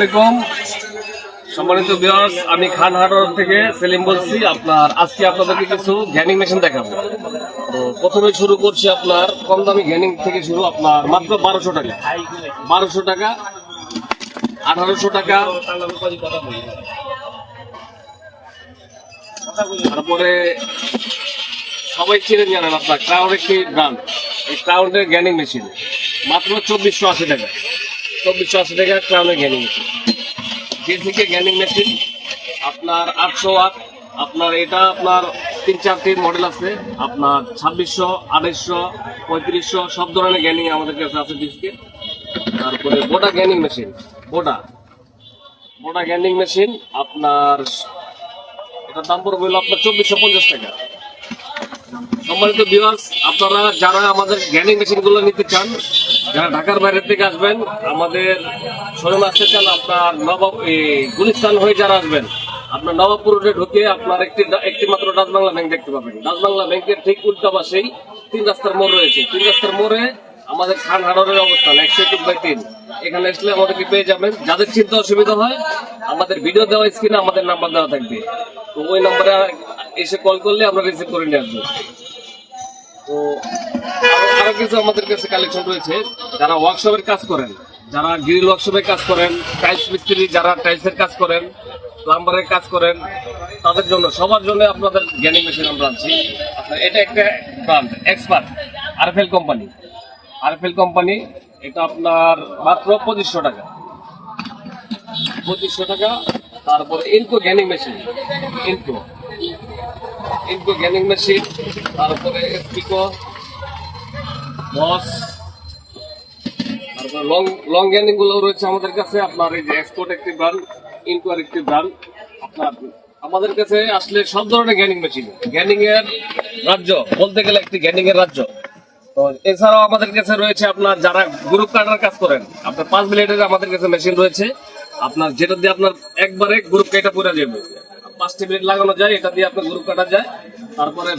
আলাইকুম। সম্মানিত ভিউয়ার্স আমি খান হাটর থেকে সেলিম বলছি। আপনার, আজকে আপনাদেরকে কিছু গ্যানিং মেশিন দেখাবো। তো প্রথমে শুরু করছি আপনার কম দামি গ্যানিং থেকে শুরু আপনার মাত্র বারোশো টাকা। বারোশো টাকা, আঠারোশো টাকা। তারপরে সবাই চিনে জানেন আপনার ক্রাউড একটি ব্র্যান্ড এই ক্রাউডের গ্যানিং মেশিন মাত্র চব্বিশশো আশি টাকা। চব্বিশশো আশি টাকা ক্রাউনের গ্যানিং মেশিন জেসিকে গ্যানিং মেশিন আপনার আটশো ওয়াট আপনার এটা আপনার তিন চারটি মডেল আছে। আপনার ছাব্বিশশো আঠাইশশো পঁয়ত্রিশশো, সব ধরনের গ্যানিং আমাদের কাছে আছে ডিসকে তারপরে বোটা গ্যানিং মেশিন বোটা বোটা গ্যানিং মেশিন আপনার, এটার দাম পড়বে হলো আপনার চব্বিশশো পঞ্চাশ টাকা। সম্মানিত ভিউয়ার্স আপনারা যারা আমাদের গ্যানিং মেশিনগুলো নিতে চান যারা ঢাকার বাইরের থেকে আসবেন, আমাদের শোরুমে আসতে চান আপনার নবাব গুলিস্তান হয়ে যারা আসবেন, আপনার নবাবপুর রোডে ঢুকে আপনার একটি একটি মাত্র ডাচ বাংলা ব্যাংক দেখতে পাবেন। ডাচ বাংলা ব্যাংকের ঠিক উল্টা পাশেই তিন রাস্তার মোড় রয়েছে। তিন রাস্তার মোড়ে আমাদের খান হাডরের অবস্থান, একশো একুশ বাই তিন। এখানে আসলে আমাদেরকে পেয়ে যাবেন। যাদের চিন্তা অসুবিধা হয়, আমাদের ভিডিও দেওয়া স্ক্রিনে আমাদের নাম্বার দেওয়া থাকবে। তো ওই নাম্বারে এসে কল করলে আমরা রিসিভ করে নিয়ে আসব। তো আরো- কিছু আমাদের কাছে কালেকশন রয়েছে। যারা ওয়ার্কশপের কাজ করেন, যারা গ্রিল ওয়ার্কশপের কাজ করেন টাইলস মিস্ত্রি যারা টাইলসের কাজ করেন প্লাম্বারের কাজ করেন, তাদের জন্য, সবার জন্য আপনাদের জ্ঞানী মেশিন আমরা আনছি। এটা একটা brand expert RFL company RFL company এটা আপনার মাত্র পঁচিশশো টাকা। পঁচিশশো টাকা, তারপরে ইনকো গ্যানিং মেশিন ইনকো ইনকো গ্যানিং মেশিন তারপরে স্পিকো আমাদের কাছে। আপনার এই যে এক্সপোর্ট একটি ইনকোয়ার একটি আপনার আমাদের কাছে আসলে সব ধরনের গ্যানিং মেশিন গ্যানিং এর রাজ্য, বলতে গেলে একটি গ্যানিং এর রাজ্য। তো এছাড়াও আমাদের কাছে রয়েছে আপনার যারা গ্রুপ কাটার কাজ করেন, আপনার পাঁচ মিনিটের আমাদের কাছে মেশিন রয়েছে। আপনার যেটা দিয়ে আপনার একবারে গ্রুপ কেটে পুরো যাবে। পাঁচটি মিনিট লাগানো যায়, এটা দিয়ে আপনার গ্রুপ কাটা যায়। তারপরে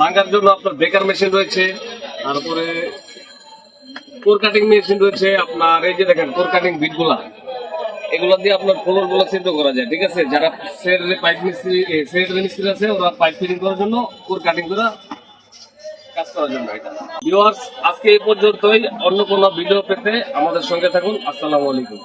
ভাঙার জন্য আপনার বেকার মেশিন রয়েছে। তারপরে কোর কাটিং মেশিন রয়েছে আপনার, এই যে দেখেন কোর কাটিং বিটগুলা এগুলো দিয়ে আপনার ফ্লোরগুলো সিদ্ধ করা যায়, ঠিক আছে? যারা সেটের পাইপ মিস্ত্রি সেটের মিস্ত্রি আছে, ওরা পাইপ ফিটিং করার জন্য কোর কাটিং করা কাজ করার জন্য এটা। ভিউয়ার্স আজকে এই পর্যন্তই। অন্য কোনো ভিডিও পেতে আমাদের সঙ্গে থাকুন। আসসালামু আলাইকুম।